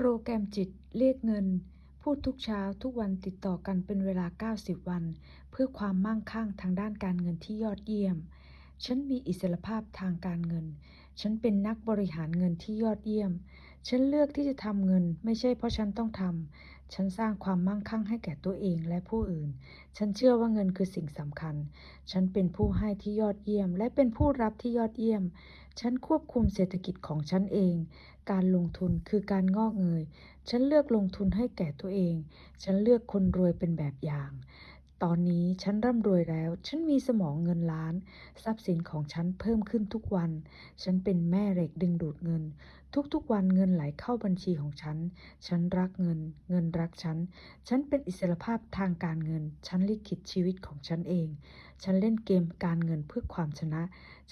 โปรแกรมจิตเรียกเงิน พูดทุกเช้าทุกวันติดต่อกันเป็นเวลา 90 วัน เพื่อความมั่งคั่งทางด้านการเงินที่ยอดเยี่ยม ฉันมีอิสรภาพทางการเงิน ฉันเป็นนักบริหารเงินที่ยอดเยี่ยม ฉันเลือกที่จะทำเงิน ไม่ใช่เพราะฉันต้องทำ ฉันสร้างความมั่งคั่งให้แก่ตัวเองและผู้อื่น ฉันเชื่อว่าเงินคือสิ่งสำคัญ ฉันเป็นผู้ให้ที่ยอดเยี่ยม และเป็นผู้รับที่ยอดเยี่ยม ฉันควบคุมเศรษฐกิจของฉันเอง การลงทุนคือการงอกเงย ฉันเลือกลงทุนให้แก่ตัวเอง ฉันเลือกคนรวยเป็นแบบอย่าง ตอนนี้ฉันร่ำรวยแล้ว ฉันมีสมองเงินล้าน ทรัพย์สินของฉันเพิ่มขึ้นทุกวัน ฉันเป็นแม่เหล็กดึงดูดเงิน ทุกๆวันเงินไหลเข้าบัญชีของฉัน ฉันรักเงิน เงินรักฉัน ฉันเป็นอิสรภาพทางการเงิน ฉันลิขิตชีวิตของฉันเอง ฉันเล่นเกมการเงินเพื่อความชนะ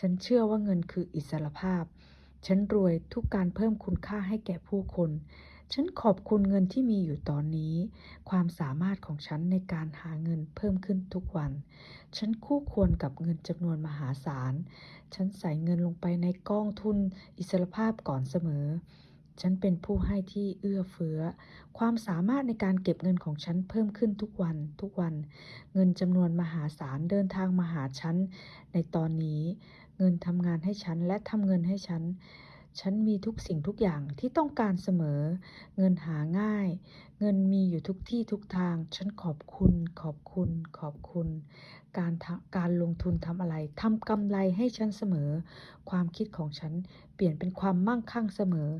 ฉันเชื่อว่าเงินคืออิสรภาพ ฉันรวยทุกการเพิ่มคุณค่าให้แก่ผู้คน ฉันขอบคุณเงินที่มีอยู่ตอนนี้ ความสามารถของฉันในการหาเงินเพิ่มขึ้นทุกวัน ฉันคู่ควรกับเงินจำนวนมหาศาล ฉันใส่เงินลงไปในกองทุนอิสรภาพก่อนเสมอ ฉันเป็นผู้ให้ที่เอื้อเฟื้อ ความสามารถในการเก็บเงินของฉันเพิ่มขึ้นทุกวันทุกวัน เงินจำนวนมหาศาลเดินทางมาหาฉันในตอนนี้ เงินทำงานให้ฉันและทำเงินให้ฉัน ฉันมีทุกสิ่งทุกอย่างที่ต้องการเสมอ เงินหาง่าย เงินมีอยู่ทุกที่ทุกทาง ฉันขอบคุณ ขอบคุณ ขอบคุณ การการลงทุนทำอะไรทำกำไรให้ฉันเสมอ ความคิดของฉันเปลี่ยนเป็นความมั่งคั่งเสมอ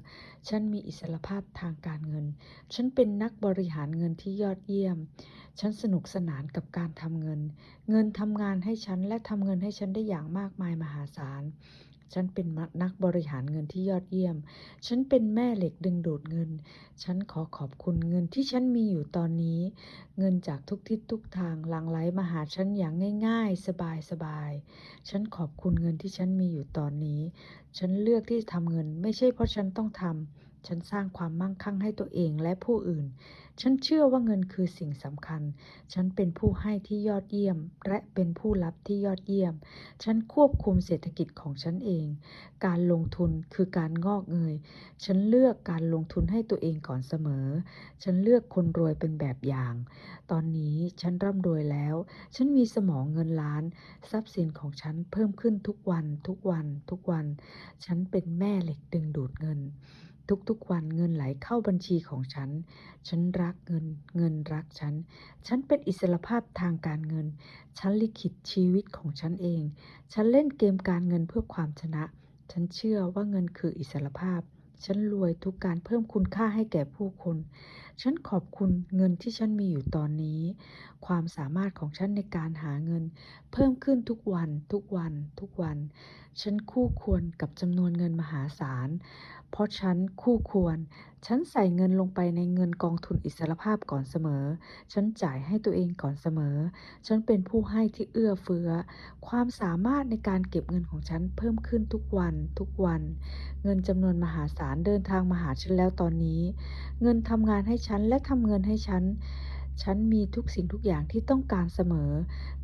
ฉันมีอิสรภาพทางการเงิน ฉันเป็นนักบริหารเงินที่ยอดเยี่ยม ฉันสนุกสนานกับการทำเงิน เงินทำงานให้ฉันและทำเงินให้ฉันได้อย่างมากมายมหาศาล ฉันเป็นนักบริหารเงินที่ยอดเยี่ยม ฉันเป็นแม่เหล็กดึงดูดเงิน ฉันขอขอบคุณเงินที่ฉันมีอยู่ตอนนี้ เงินจากทุกทิศทุกทางหลั่งไหลมาหาฉันอย่างง่าย ๆ สบายๆฉันขอบคุณเงินที่ฉันมีอยู่ตอนนี้ ฉันเลือกที่จะทำเงิน ไม่ใช่เพราะฉันต้องทำ ฉันสร้างความมั่งคั่งให้ตัวเองและผู้อื่น ฉันเชื่อว่าเงินคือสิ่งสำคัญ ฉันเป็นผู้ให้ที่ยอดเยี่ยม และเป็นผู้รับที่ยอดเยี่ยม ฉันควบคุมเศรษฐกิจของฉันเอง การลงทุนคือการงอกเงย ฉันเลือกการลงทุนให้ตัวเองก่อนเสมอ ฉันเลือกคนรวยเป็นแบบอย่าง ตอนนี้ฉันร่ำรวยแล้ว ฉันมีสมองเงินล้าน ทรัพย์สินของฉันเพิ่มขึ้นทุกวัน ทุกวัน ทุกวัน ฉันเป็นแม่เหล็กดึงดูดเงิน ทุกๆวันเงินไหลเข้าบัญชีของฉัน ฉันรักเงิน เงินรักฉัน ฉันเป็นอิสรภาพทางการเงิน ฉันลิขิตชีวิตของฉันเอง ฉันเล่นเกมการเงินเพื่อความชนะ ฉันเชื่อว่าเงินคืออิสรภาพ ฉันรวยทุกการเพิ่มคุณค่าให้แก่ผู้คน ฉันขอบคุณเงินที่ฉันมีอยู่ตอนนี้ ความสามารถของฉันในการหาเงิน เพิ่มขึ้นทุกวัน ทุกวัน ทุกวัน ฉันคู่ควรกับจำนวนเงินมหาศาล เพราะฉันคู่ควร ฉันใส่เงินลงไปในเงินกองทุนอิสรภาพก่อนเสมอ ฉันจ่ายให้ตัวเองก่อนเสมอ ฉันเป็นผู้ให้ที่เอื้อเฟื้อ ความสามารถในการเก็บเงินของฉันเพิ่มขึ้นทุกวัน ทุกวัน เงินจำนวนมหาศาลเดินทางมาหาฉันแล้วตอนนี้ เงินทำงานให้ฉันและทำเงินให้ฉัน ฉันมีทุกสิ่งทุกอย่างที่ต้องการเสมอ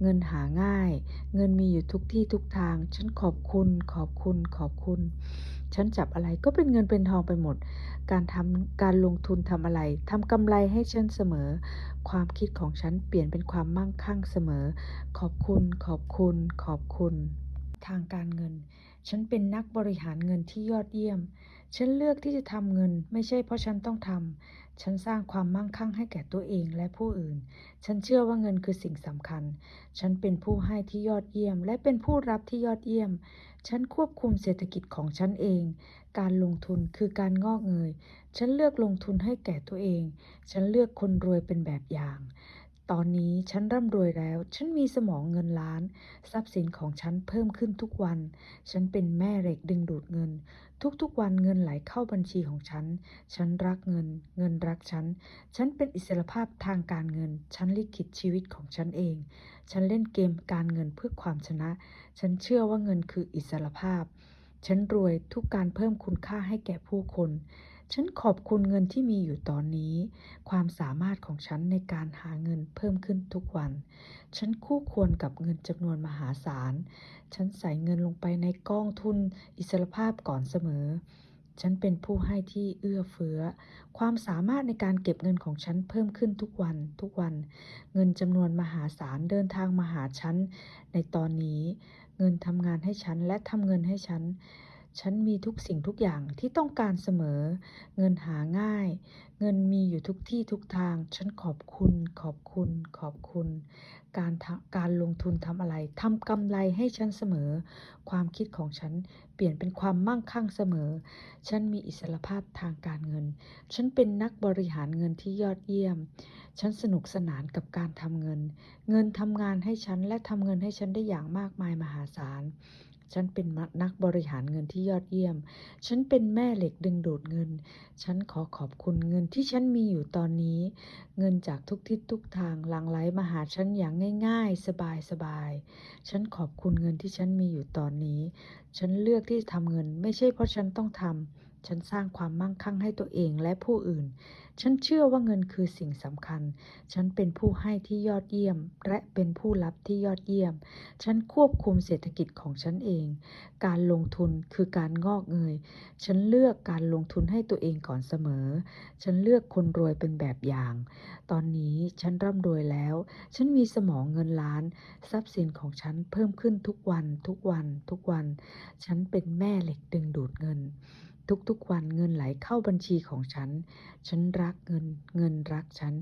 เงินหาง่าย เงินมีอยู่ทุกที่ทุกทาง ฉันขอบคุณ ขอบคุณ ขอบคุณ ฉันจับอะไรก็เป็นเงินเป็นทองไปหมด การทำการลงทุนทำอะไรทำกำไรให้ฉันเสมอ ความคิดของฉันเปลี่ยนเป็นความมั่งคั่งเสมอ ขอบคุณ ขอบคุณ ขอบคุณ ทางการเงิน ฉันเป็นนักบริหารเงินที่ยอดเยี่ยมฉันเลือกที่จะทำเงิน ไม่ใช่เพราะฉันต้องทำ ฉันสร้างความมั่งคั่งให้แก่ตัวเองและผู้อื่น ฉันเชื่อว่าเงินคือสิ่งสำคัญ ฉันเป็นผู้ให้ที่ยอดเยี่ยม และเป็นผู้รับที่ยอดเยี่ยม ฉันควบคุมเศรษฐกิจของฉันเอง การลงทุนคือการงอกเงย ฉันเลือกลงทุนให้แก่ตัวเอง ฉันเลือกคนรวยเป็นแบบอย่าง ตอนนี้ฉันร่ำรวยแล้ว ฉันมีสมองเงินล้าน ทรัพย์สินของฉันเพิ่มขึ้นทุกวัน ฉันเป็นแม่เหล็กดึงดูดเงิน ทุกๆวันเงินไหลเข้าบัญชีของฉัน ฉันรักเงิน เงินรักฉัน ฉันเป็นอิสรภาพทางการเงิน ฉันลิขิตชีวิตของฉันเอง ฉันเล่นเกมการเงินเพื่อความชนะ ฉันเชื่อว่าเงินคืออิสรภาพ ฉันรวยทุกการเพิ่มคุณค่าให้แก่ผู้คน ฉันขอบคุณเงินที่มีอยู่ตอนนี้ ความสามารถของฉันในการหาเงินเพิ่มขึ้นทุกวัน ฉันคู่ควรกับเงินจำนวนมหาศาล ฉันใส่เงินลงไปในกองทุนอิสรภาพก่อนเสมอ ฉันเป็นผู้ให้ที่เอื้อเฟื้อ ความสามารถในการเก็บเงินของฉันเพิ่มขึ้นทุกวัน ทุกวัน เงินจำนวนมหาศาลเดินทางมาหาฉันในตอนนี้ เงินทำงานให้ฉันและทำเงินให้ฉัน ฉันมีทุกสิ่งทุกอย่างที่ต้องการเสมอ เงินหาง่าย เงินมีอยู่ทุกที่ทุกทาง ฉันขอบคุณ ขอบคุณ ขอบคุณ การทำการลงทุนทำอะไรทำกำไรให้ฉันเสมอ ความคิดของฉันเปลี่ยนเป็นความมั่งคั่งเสมอ ฉันมีอิสรภาพทางการเงิน ฉันเป็นนักบริหารเงินที่ยอดเยี่ยม ฉันสนุกสนานกับการทำเงิน เงินทำงานให้ฉันและทำเงินให้ฉันได้อย่างมากมายมหาศาล ฉันเป็นนักบริหารเงินที่ยอดเยี่ยม ฉันเป็นแม่เหล็กดึงดูดเงิน ฉันขอขอบคุณเงินที่ฉันมีอยู่ตอนนี้ เงินจากทุกทิศทุกทางหลั่งไหลมาหาฉันอย่างง่าย ๆ สบายๆ ฉันขอบคุณเงินที่ฉันมีอยู่ตอนนี้ ฉันเลือกที่จะทำเงิน ไม่ใช่เพราะฉันต้องทำฉันสร้างความมั่งคั่งให้ตัวเองและผู้อื่น ฉันเชื่อว่าเงินคือสิ่งสำคัญ ฉันเป็นผู้ให้ที่ยอดเยี่ยม และเป็นผู้รับที่ยอดเยี่ยม ฉันควบคุมเศรษฐกิจของฉันเอง การลงทุนคือการงอกเงย ฉันเลือกการลงทุนให้ตัวเองก่อนเสมอ ฉันเลือกคนรวยเป็นแบบอย่าง ตอนนี้ฉันร่ำรวยแล้ว ฉันมีสมองเงินล้าน ทรัพย์สินของฉันเพิ่มขึ้นทุกวัน ทุกวัน ทุกวัน ฉันเป็นแม่เหล็กดึงดูดเงิน ทุกๆวันเงินไหลเข้าบัญชีของฉัน ฉันรักเงิน เงินรักฉัน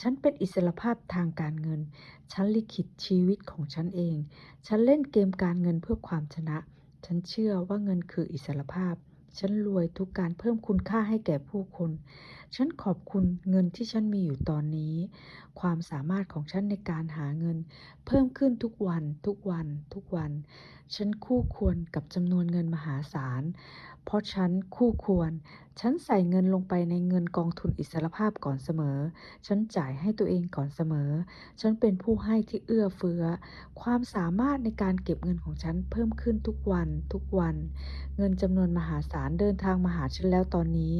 ฉันเป็นอิสรภาพทางการเงิน ฉันลิขิตชีวิตของฉันเอง ฉันเล่นเกมการเงินเพื่อความชนะ ฉันเชื่อว่าเงินคืออิสรภาพ ฉันรวยทุกการเพิ่มคุณค่าให้แก่ผู้คน ฉันขอบคุณเงินที่ฉันมีอยู่ตอนนี้ ความสามารถของฉันในการหาเงิน เพิ่มขึ้นทุกวัน ทุกวัน ทุกวัน ฉันคู่ควรกับจำนวนเงินมหาศาล เพราะฉันคู่ควร ฉันใส่เงินลงไปในเงินกองทุนอิสรภาพก่อนเสมอ ฉันจ่ายให้ตัวเองก่อนเสมอ ฉันเป็นผู้ให้ที่เอื้อเฟื้อ ความสามารถในการเก็บเงินของฉันเพิ่มขึ้นทุกวันทุกวัน เงินจำนวนมหาศาลเดินทางมาหาฉันแล้วตอนนี้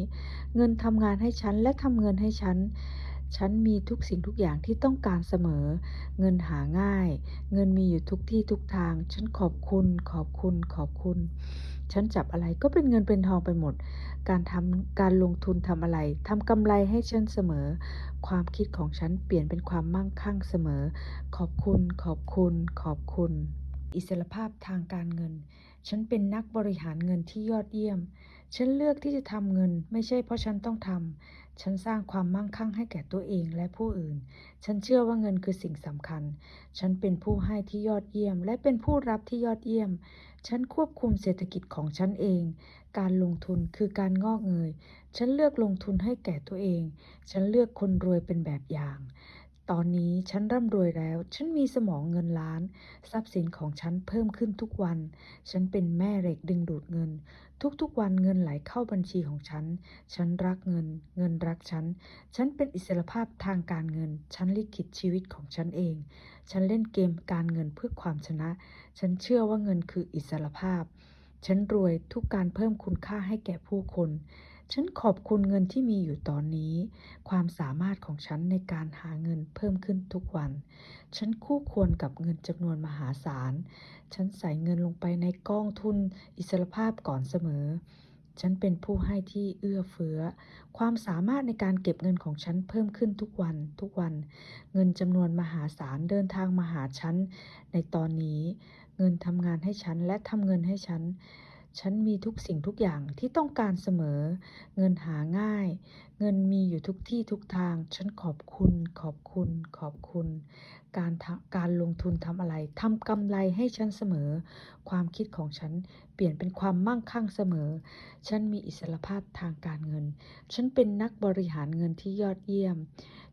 เงินทำงานให้ฉันและทำเงินให้ฉันฉันมีทุกสิ่งทุกอย่างที่ต้องการเสมอ เงินหาง่าย เงินมีอยู่ทุกที่ทุกทาง ฉันขอบคุณ ขอบคุณ ขอบคุณ ฉันจับอะไรก็เป็นเงินเป็นทองไปหมด การทำการลงทุนทำอะไรทำกำไรให้ฉันเสมอ ความคิดของฉันเปลี่ยนเป็นความมั่งคั่งเสมอ ขอบคุณ ขอบคุณ ขอบคุณ อิสรภาพทางการเงิน ฉันเป็นนักบริหารเงินที่ยอดเยี่ยม ฉันเลือกที่จะทำเงิน ไม่ใช่เพราะฉันต้องทำ ฉันสร้างความมั่งคั่งให้แก่ตัวเองและผู้อื่น ฉันเชื่อว่าเงินคือสิ่งสำคัญ ฉันเป็นผู้ให้ที่ยอดเยี่ยม และเป็นผู้รับที่ยอดเยี่ยม ฉันควบคุมเศรษฐกิจของฉันเอง การลงทุนคือการงอกเงย ฉันเลือกลงทุนให้แก่ตัวเอง ฉันเลือกคนรวยเป็นแบบอย่าง ตอนนี้ฉันร่ำรวยแล้ว ฉันมีสมองเงินล้าน ทรัพย์สินของฉันเพิ่มขึ้นทุกวัน ฉันเป็นแม่เหล็กดึงดูดเงิน ทุกๆวันเงินไหลเข้าบัญชีของฉัน ฉันรักเงิน เงินรักฉัน ฉันเป็นอิสรภาพทางการเงิน ฉันลิขิตชีวิตของฉันเอง ฉันเล่นเกมการเงินเพื่อความชนะ ฉันเชื่อว่าเงินคืออิสรภาพ ฉันรวยทุกการเพิ่มคุณค่าให้แก่ผู้คน ฉันขอบคุณเงินที่มีอยู่ตอนนี้ ความสามารถของฉันในการหาเงินเพิ่มขึ้นทุกวัน ฉันคู่ควรกับเงินจำนวนมหาศาล ฉันใส่เงินลงไปในกองทุนอิสรภาพก่อนเสมอ ฉันเป็นผู้ให้ที่เอื้อเฟื้อ ความสามารถในการเก็บเงินของฉันเพิ่มขึ้นทุกวันทุกวัน เงินจำนวนมหาศาลเดินทางมาหาฉันในตอนนี้ เงินทำงานให้ฉันและทำเงินให้ฉัน ฉันมีทุกสิ่งทุกอย่างที่ต้องการเสมอ เงินหาง่าย เงินมีอยู่ทุกที่ทุกทาง ฉันขอบคุณ ขอบคุณ ขอบคุณ การการลงทุนทำอะไรทำกำไรให้ฉันเสมอ ความคิดของฉันเปลี่ยนเป็นความมั่งคั่งเสมอ ฉันมีอิสรภาพทางการเงิน ฉันเป็นนักบริหารเงินที่ยอดเยี่ยม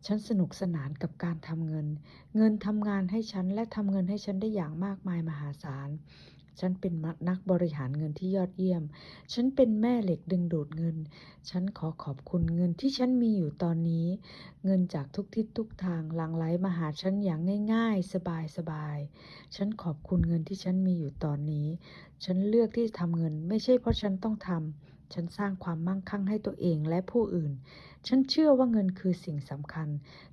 ฉันสนุกสนานกับการทำเงิน เงินทำงานให้ฉันและทำเงินให้ฉันได้อย่างมากมายมหาศาล ฉันเป็นนักบริหารเงินที่ยอดเยี่ยม ฉันเป็นแม่เหล็กดึงดูดเงิน ฉันขอขอบคุณเงินที่ฉันมีอยู่ตอนนี้ เงินจากทุกทิศทุกทางหลั่งไหลมาหาฉันอย่างง่ายๆ สบายสบาย ฉันขอบคุณเงินที่ฉันมีอยู่ตอนนี้ ฉันเลือกที่จะทำเงิน ไม่ใช่เพราะฉันต้องทำ ฉันสร้างความมั่งคั่งให้ตัวเองและผู้อื่น ฉันเชื่อว่าเงินคือสิ่งสำคัญ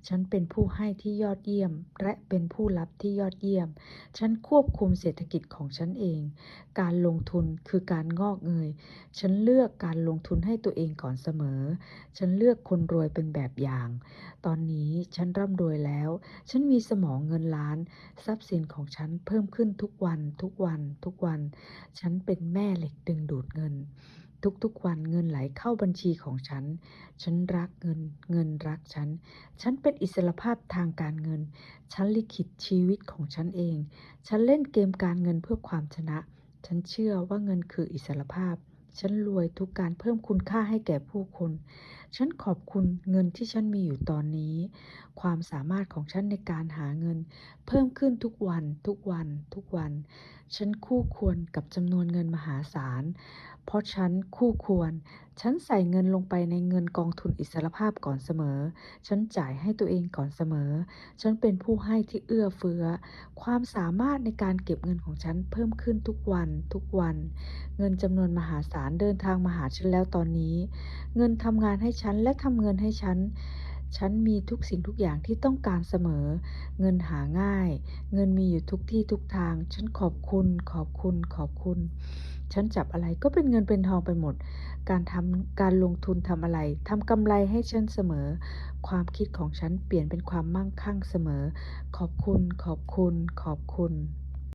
ฉันเป็นผู้ให้ที่ยอดเยี่ยม และเป็นผู้รับที่ยอดเยี่ยม ฉันควบคุมเศรษฐกิจของฉันเอง การลงทุนคือการงอกเงย ฉันเลือกการลงทุนให้ตัวเองก่อนเสมอ ฉันเลือกคนรวยเป็นแบบอย่าง ตอนนี้ฉันร่ำรวยแล้ว ฉันมีสมองเงินล้าน ทรัพย์สินของฉันเพิ่มขึ้นทุกวัน ทุกวัน ทุกวัน ฉันเป็นแม่เหล็กดึงดูดเงิน ทุกๆวันเงินไหลเข้าบัญชีของฉัน ฉันรักเงิน เงินรักฉัน ฉันเป็นอิสรภาพทางการเงิน ฉันลิขิตชีวิตของฉันเอง ฉันเล่นเกมการเงินเพื่อความชนะ ฉันเชื่อว่าเงินคืออิสรภาพ ฉันรวยทุกการเพิ่มคุณค่าให้แก่ผู้คน ฉันขอบคุณเงินที่ฉันมีอยู่ตอนนี้ ความสามารถของฉันในการหาเงิน เพิ่มขึ้นทุกวัน ทุกวัน ทุกวัน ฉันคู่ควรกับจำนวนเงินมหาศาล เพราะฉันคู่ควร ฉันใส่เงินลงไปในเงินกองทุนอิสรภาพก่อนเสมอ ฉันจ่ายให้ตัวเองก่อนเสมอ ฉันเป็นผู้ให้ที่เอื้อเฟื้อ ความสามารถในการเก็บเงินของฉันเพิ่มขึ้นทุกวันทุกวัน เงินจำนวนมหาศาลเดินทางมาหาฉันแล้วตอนนี้ เงินทำงานให้ฉันและทำเงินให้ฉัน ฉันมีทุกสิ่งทุกอย่างที่ต้องการเสมอ เงินหาง่าย เงินมีอยู่ทุกที่ทุกทาง ฉันขอบคุณ ขอบคุณ ขอบคุณ ฉันจับอะไรก็เป็นเงินเป็นทองไปหมด การทำการลงทุนทำอะไรทำกำไรให้ฉันเสมอ ความคิดของฉันเปลี่ยนเป็นความมั่งคั่งเสมอ ขอบคุณ ขอบคุณ ขอบคุณ